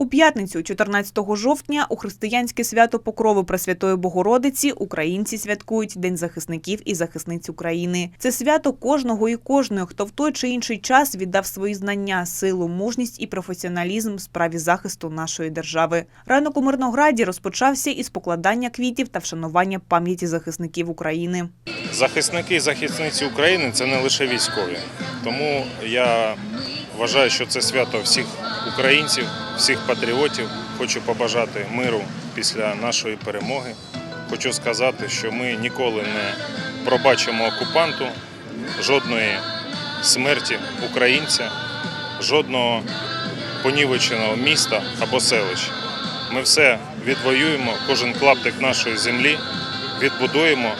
У п'ятницю, 14 жовтня, у християнське свято Покрови Пресвятої Богородиці українці святкують День захисників і захисниць України. Це свято кожного і кожної, хто в той чи інший час віддав свої знання, силу, мужність і професіоналізм в справі захисту нашої держави. Ранок у Мирнограді розпочався із покладання квітів та вшанування пам'яті захисників України. Захисники і захисниці України це не лише військові. Тому я вважаю, що це свято всіх українців, всіх патріотів. Хочу побажати миру після нашої перемоги. Хочу сказати, що ми ніколи не пробачимо окупанту жодної смерті українця, жодного понівеченого міста або селища. Ми все відвоюємо, кожен клаптик нашої землі відбудуємо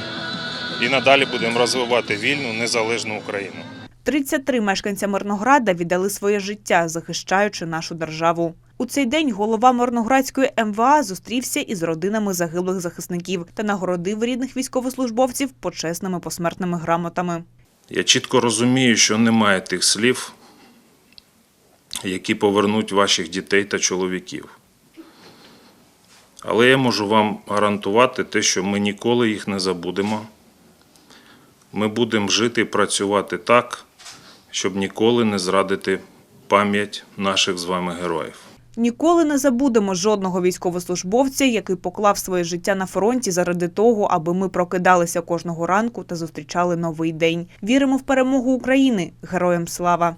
і надалі будемо розвивати вільну незалежну Україну. 33 мешканця Мирнограда віддали своє життя, захищаючи нашу державу. У цей день голова Мирноградської МВА зустрівся із родинами загиблих захисників та нагородив рідних військовослужбовців почесними посмертними грамотами. Я чітко розумію, що немає тих слів, які повернуть ваших дітей та чоловіків. Але я можу вам гарантувати те, що ми ніколи їх не забудемо. Ми будемо жити і працювати так, щоб ніколи не зрадити пам'ять наших з вами героїв. Ніколи не забудемо жодного військовослужбовця, який поклав своє життя на фронті заради того, аби ми прокидалися кожного ранку та зустрічали новий день. Віримо в перемогу України. Героям слава!